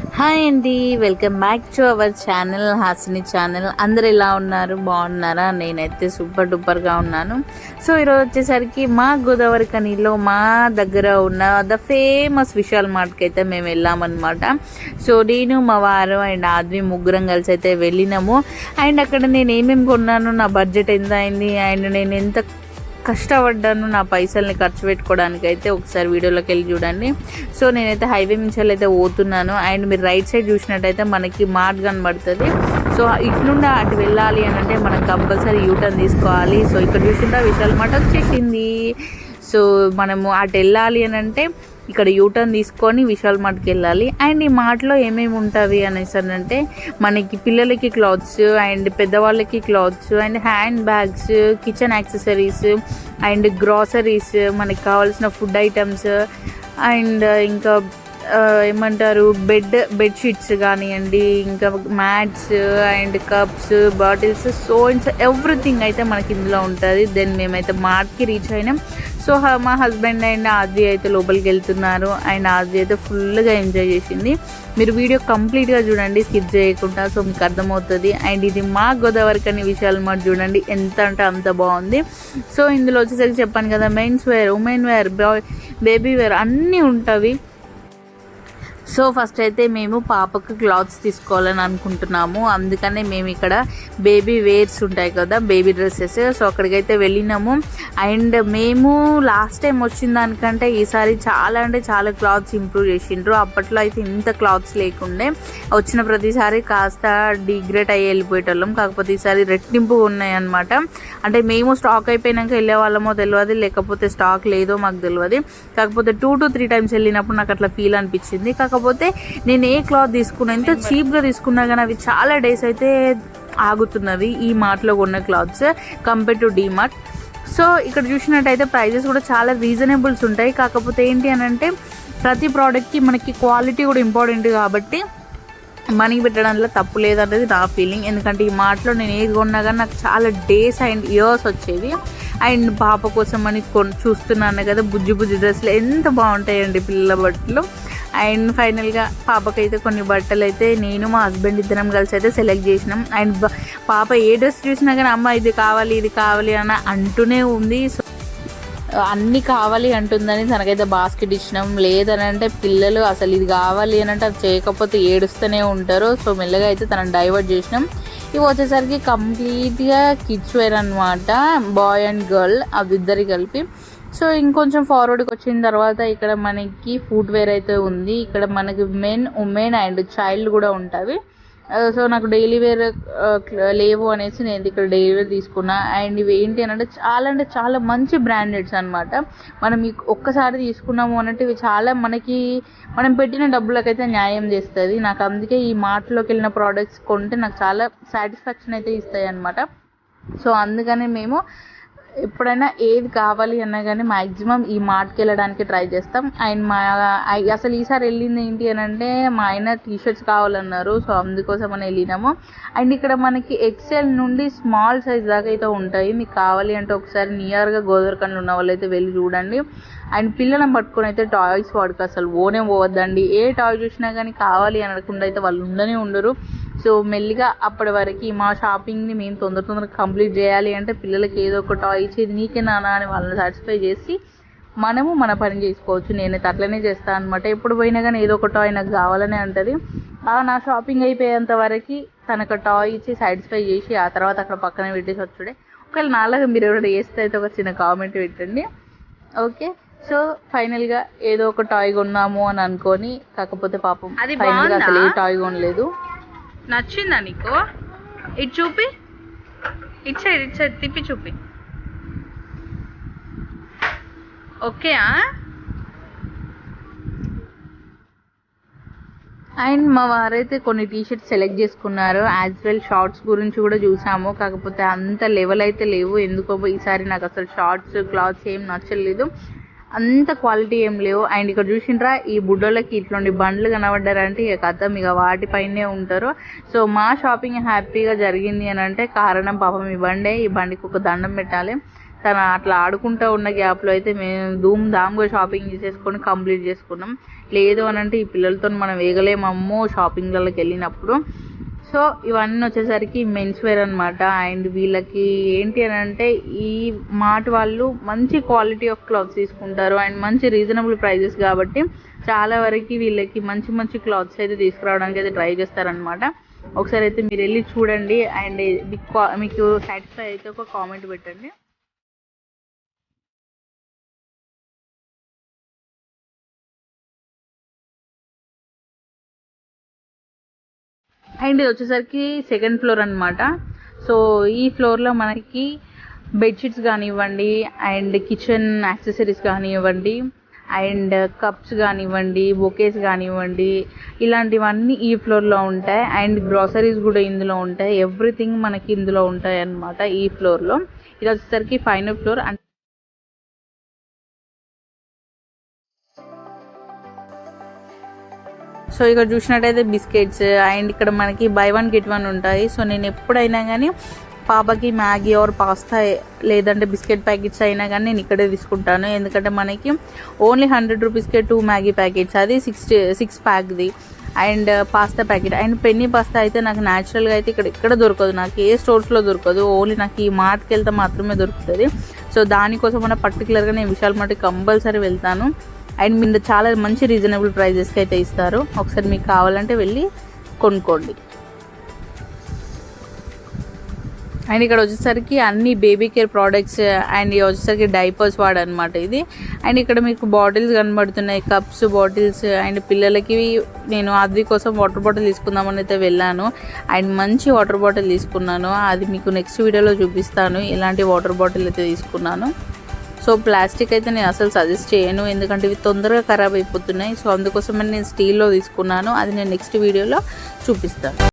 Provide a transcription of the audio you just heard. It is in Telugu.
హాయ్ అండి welcome back to our channel Hasini channel. అందరు ఎలా ఉన్నారు? బాగున్నారా? నేనైతే సూపర్ డూపర్గా ఉన్నాను. సో ఈరోజు వచ్చేసరికి మా గోదావరి కనీలో మా దగ్గర ఉన్న ద ఫేమస్ విశాల్ మార్ట్కి అయితే మేము వెళ్ళామన్నమాట. సో నేను మా వారు అండ్ ఆద్వి ముగ్గురం కలిసి అయితే వెళ్ళినాము. అండ్ అక్కడ నేను ఏమేమి కొన్నాను నా బడ్జెట్ ఎంత అయింది? అండ్ నేను ఎంత కష్టపడ్డాను నా పైసల్ని ఖర్చు పెట్టుకోవడానికి అయితే ఒకసారి వీడియోలోకి వెళ్ళి చూడండి. సో నేనైతే హైవే నుంచి అయితే పోతున్నాను. అండ్ మీరు రైట్ సైడ్ చూసినట్టయితే మనకి మార్ట్ కనబడుతుంది. సో ఇటు అటు వెళ్ళాలి అని అంటే మనం కంపల్సరీ యూటర్న్ తీసుకోవాలి. సో ఇక్కడ చూసిందా విశాల్ మాట వచ్చేసింది. సో మనము అటు వెళ్ళాలి అని అంటే ఇక్కడ యూటర్న్ తీసుకొని విశాల్ మార్ట్కి వెళ్ళాలి. అండ్ ఈ మార్ట్లో ఏమేమి ఉంటుంది అనేసి అంటే మనకి పిల్లలకి క్లాత్స్ అండ్ పెద్దవాళ్ళకి clothes and handbags kitchen accessories and groceries మనకి కావాల్సిన ఫుడ్ ఐటమ్స్ అండ్ ఇంకా ఏమంటారు బెడ్ బెడ్షీట్స్ కానివ్వండి ఇంకా mats and cups bottles spoons everything అయితే మనకి ఇందులో ఉంటుంది. దెన్ మేమైతే మార్ట్కి రీచ్ అయినాం. సో మా హస్బెండ్ అండ్ ఆద్వి అయితే లోపలికి వెళ్తున్నారు. అండ్ ఆద్వి అయితే ఫుల్గా ఎంజాయ్ చేసింది. మీరు వీడియో కంప్లీట్గా చూడండి స్కిప్ చేయకుండా. సో మీకు అర్థమవుతుంది. అండ్ ఇది మా గోదావరి అనే విషయాలు మాట చూడండి ఎంత అంటే అంత బాగుంది. సో ఇందులో వచ్చేసరికి చెప్పాను కదా men's wear women wear baby wear అన్నీ ఉంటాయి సో ఫస్ట్ అయితే మేము పాపకు క్లాత్స్ తీసుకోవాలని అనుకుంటున్నాము. అందుకనే మేము ఇక్కడ బేబీ వేర్స్ ఉంటాయి కదా బేబీ డ్రెస్సెస్ సో అక్కడికైతే వెళ్ళినాము. అండ్ మేము లాస్ట్ టైం వచ్చిన దానికంటే ఈసారి చాలా అంటే చాలా క్లాత్స్ ఇంప్రూవ్ చేసిండ్రు. అప్పట్లో అయితే ఇంత క్లాత్స్ లేకుండే. వచ్చిన ప్రతిసారి కాస్త డిగ్రేట్ అయ్యి వెళ్ళిపోయేటోళ్ళం. కాకపోతే ఈసారి రెట్టింపు ఉన్నాయి అనమాట అంటే మేము స్టాక్ అయిపోయినాక వెళ్ళే వాళ్ళమో తెలియదు లేకపోతే స్టాక్ లేదో మాకు తెలియదు కాకపోతే టూ టు త్రీ టైమ్స్ వెళ్ళినప్పుడు నాకు అట్లా ఫీల్ అనిపించింది. కాకపోతే కాకపోతే నేను ఏ క్లాత్ తీసుకున్నా ఎంత చీప్గా తీసుకున్నా కానీ అవి చాలా డేస్ అయితే ఆగుతున్నవి ఈ మార్ట్లో కొన్న clothes compare to DMart so ఇక్కడ చూసినట్టయితే ప్రైజెస్ కూడా చాలా రీజనబుల్స్ ఉంటాయి. కాకపోతే ఏంటి అని అంటే ప్రతి ప్రోడక్ట్కి మనకి క్వాలిటీ కూడా ఇంపార్టెంట్ కాబట్టి మనీ పెట్టడంలో తప్పు లేదనేది నా ఫీలింగ్ ఎందుకంటే ఈ మార్ట్లో నేను ఏది కొన్నా కానీ నాకు చాలా డేస్ అండ్ ఇయర్స్ వచ్చేవి. అండ్ పాప కోసం అని కొన్ చూస్తున్నాను కదా బుజ్జి బుజ్జి డ్రెస్సులు ఎంత బాగుంటాయండి పిల్లల బట్టలు. అండ్ ఫైనల్గా పాపకైతే కొన్ని బట్టలు అయితే నేను మా హస్బెండ్ ఇద్దరం కలిసి అయితే సెలెక్ట్ చేసినాం. అండ్ పాప ఏ డ్రెస్ చూసినా కానీ అమ్మ ఇది కావాలి ఇది కావాలి అని అంటూనే ఉంది. సో అన్నీ కావాలి అంటుందని తనకైతే బాస్కెట్ ఇచ్చినాం. లేదని అంటే పిల్లలు అసలు ఇది కావాలి అని అంటే అది చేయకపోతే ఏడుస్తూనే ఉంటారు. సో మెల్లగా అయితే తనని డైవర్ట్ చేసినాం. ఇవి వచ్చేసరికి కంప్లీట్గా కిడ్స్ వేర్ అనమాట బాయ్ అండ్ గర్ల్ అవి ఇద్దరికి కలిపి. సో ఇంకొంచెం ఫార్వర్డ్కి వచ్చిన తర్వాత ఇక్కడ మనకి ఫుడ్ వేర్ అయితే ఉంది. ఇక్కడ మనకి మెన్ ఉమెన్ అండ్ చైల్డ్ కూడా ఉంటుంది సో నాకు డైలీ వేర్ లేవు అనేసి నేను ఇక్కడ డైలీ వేర్ తీసుకున్నా. అండ్ ఇవి ఏంటి అని అంటే చాలా అంటే చాలా మంచి బ్రాండెడ్స్ అనమాట మనం ఒక్కసారి తీసుకున్నాము అన్నట్టు ఇవి చాలా మనకి మనం పెట్టిన డబ్బులకైతే న్యాయం చేస్తుంది. నాకు అందుకే ఈ మార్ట్లోకి వెళ్ళిన ప్రోడక్ట్స్ కొంటే నాకు చాలా సాటిస్ఫాక్షన్ అయితే ఇస్తాయి అనమాట సో అందుకని మేము ఎప్పుడైనా ఏది కావాలి అన్నా కానీ మ్యాక్సిమం ఈ మార్ట్కి వెళ్ళడానికి ట్రై చేస్తాం. అండ్ మా అసలు ఈసారి వెళ్ళింది ఏంటి అని అంటే మా ఆయన టీ షర్ట్స్ కావాలన్నారు. సో అందుకోసం అని వెళ్ళినాము. అండ్ ఇక్కడ మనకి ఎక్సెల్ నుండి స్మాల్ సైజ్ దాకా అయితే ఉంటాయి. మీకు కావాలి అంటే ఒకసారి నియర్గా గోదవరకంలో ఉన్న వాళ్ళు అయితే వెళ్ళి చూడండి. అండ్ పిల్లలను పట్టుకొని అయితే టాయ్స్ వాడుకు అసలు ఓనే పోవద్దండి. ఏ టాయ్ చూసినా కానీ కావాలి అనకుండా అయితే వాళ్ళు ఉండనే ఉండరు. సో మెల్లిగా అప్పటి వరకు మా షాపింగ్ని మేము తొందర తొందరగా కంప్లీట్ చేయాలి అంటే పిల్లలకి ఏదో ఒక టాయ్ ఇచ్చేది నీకే నానా అని వాళ్ళని సాటిస్ఫై చేసి మనము మన పని చేసుకోవచ్చు. నేనైతే అట్లనే చేస్తాను అనమాట ఎప్పుడు పోయినా కానీ ఏదో ఒక టాయ్ నాకు కావాలనే అంటది. ఆ నా షాపింగ్ అయిపోయేంత వరకు తనకు టాయ్ ఇచ్చి సాటిస్ఫై చేసి ఆ తర్వాత అక్కడ పక్కన పెట్టేసి వచ్చుడే ఒకవేళ నాలాగా మీరు ఎవరైనా చేస్తే అయితే ఒక చిన్న కామెంట్ పెట్టండి. ఓకే సో ఫైనల్గా ఏదో ఒక టాయ్ కొన్నాము అని అనుకొని కాకపోతే పాపం అది ఫైనల్గా అసలు ఏ? టాయ్ కొనలేదు. నచ్చిందా నీకు? ఇటు చూపి. ఇటు సైడ్ ఇటు సైడ్ తిప్పి చూపి. ఓకే అండ్ మా వారైతే కొన్ని టీషర్ట్స్ సెలెక్ట్ చేసుకున్నారు. యాజ్ వెల్ షార్ట్స్ గురించి కూడా చూసాము. కాకపోతే అంత లెవెల్ అయితే లేవు. ఎందుకో ఈసారి నాకు అసలు షార్ట్స్ క్లాత్స్ ఏం నచ్చలేదు. అంత క్వాలిటీ ఏం లేవు. అండ్ ఇక్కడ చూసిండ్రా ఈ బుడ్డోళ్ళకి ఇట్లాంటి బండ్లు కనబడ్డారంటే ఇక అర్థం ఇక వాటిపైనే ఉంటారు. సో మా షాపింగ్ హ్యాపీగా జరిగింది అని అంటే కారణం పాపం ఈ బండే. ఈ బండికి ఒక దండం పెట్టాలి. తను అట్లా ఆడుకుంటూ ఉన్న గ్యాప్లో అయితే మేము ధూమ్ ధామ్గా షాపింగ్ చేసేసుకొని కంప్లీట్ చేసుకున్నాం. లేదు అని అంటే ఈ పిల్లలతో మనం వేగలేమమ్మో షాపింగ్లకి వెళ్ళినప్పుడు. సో ఇవన్నీ వచ్చేసరికి మెన్స్ వేర్ అనమాట అండ్ వీళ్ళకి ఏంటి అని అంటే ఈ మార్ట్ వాళ్ళు మంచి క్వాలిటీ ఆఫ్ క్లాత్స్ తీసుకుంటారు. అండ్ మంచి రీజనబుల్ ప్రైజెస్ కాబట్టి చాలా వరకు వీళ్ళకి మంచి మంచి క్లాత్స్ అయితే తీసుకురావడానికి అయితే ట్రై చేస్తారనమాట ఒకసారి అయితే మీరు వెళ్ళి చూడండి. అండ్ మీకు మీకు సాటిస్ఫై అయితే ఒక కామెంట్ పెట్టండి. అండ్ ఇది వచ్చేసరికి సెకండ్ ఫ్లోర్ అన్నమాట. సో ఈ ఫ్లోర్లో మనకి బెడ్షీట్స్ కానివ్వండి అండ్ కిచెన్ యాక్సెసరీస్ కానివ్వండి అండ్ కప్స్ కానివ్వండి బొకేస్ కానివ్వండి ఇలాంటివన్నీ ఈ ఫ్లోర్లో ఉంటాయి. అండ్ గ్రాసరీస్ కూడా ఇందులో ఉంటాయి. ఎవ్రీథింగ్ మనకి ఇందులో ఉంటాయి అన్నమాట ఈ ఫ్లోర్లో ఇది వచ్చేసరికి ఫైనల్ ఫ్లోర్ అండ్ సో ఇక్కడ చూసినట్టయితే బిస్కెట్స్ అండ్ ఇక్కడ మనకి బై వన్ గెట్ వన్ ఉంటాయి. సో నేను ఎప్పుడైనా కానీ పాపకి మ్యాగీ ఆర్ పాస్తా లేదంటే బిస్కెట్ ప్యాకెట్స్ అయినా కానీ నేను ఇక్కడే తీసుకుంటాను. ఎందుకంటే మనకి ఓన్లీ హండ్రెడ్ రూపీస్కే టూ మ్యాగీ ప్యాకెట్స్. అది six six ప్యాక్ది and pasta packet. And penne pasta అయితే నాకు న్యాచురల్గా అయితే ఇక్కడ ఇక్కడ దొరకదు. నాకు ఏ స్టోర్స్లో దొరకదు. ఓన్లీ నాకు ఈ మార్ట్కి వెళ్తే మాత్రమే దొరుకుతుంది. సో దానికోసం మన పర్టికులర్గా నేను విశాల్ మార్ట్కి కంపల్సరీ వెళ్తాను. అండ్ మీద చాలా మంచి రీజనబుల్ ప్రైజెస్కి అయితే ఇస్తారు. ఒకసారి మీకు కావాలంటే వెళ్ళి కొనుక్కోండి. అండ్ ఇక్కడ వచ్చేసరికి అన్ని బేబీ కేర్ ప్రోడక్ట్స్ అండ్ వచ్చేసరికి డైపర్స్ వాడనమాట ఇది. అండ్ ఇక్కడ మీకు బాటిల్స్ కనబడుతున్నాయి కప్స్ బాటిల్స్ అండ్ పిల్లలకి నేను అది కోసం వాటర్ బాటిల్ తీసుకుందామని అయితే వెళ్ళాను. అండ్ మంచి వాటర్ బాటిల్ తీసుకున్నాను. అది మీకు నెక్స్ట్ వీడియోలో చూపిస్తాను ఇలాంటి వాటర్ బాటిల్ అయితే తీసుకున్నాను. సో ప్లాస్టిక్ అయితే నేను అసలు సజెస్ట్ చేయను. ఎందుకంటే ఇవి తొందరగా ఖరాబ్ అయిపోతున్నాయి. సో అందుకోసమని నేను స్టీల్లో తీసుకున్నాను. అది నేను నెక్స్ట్ వీడియోలో చూపిస్తాను.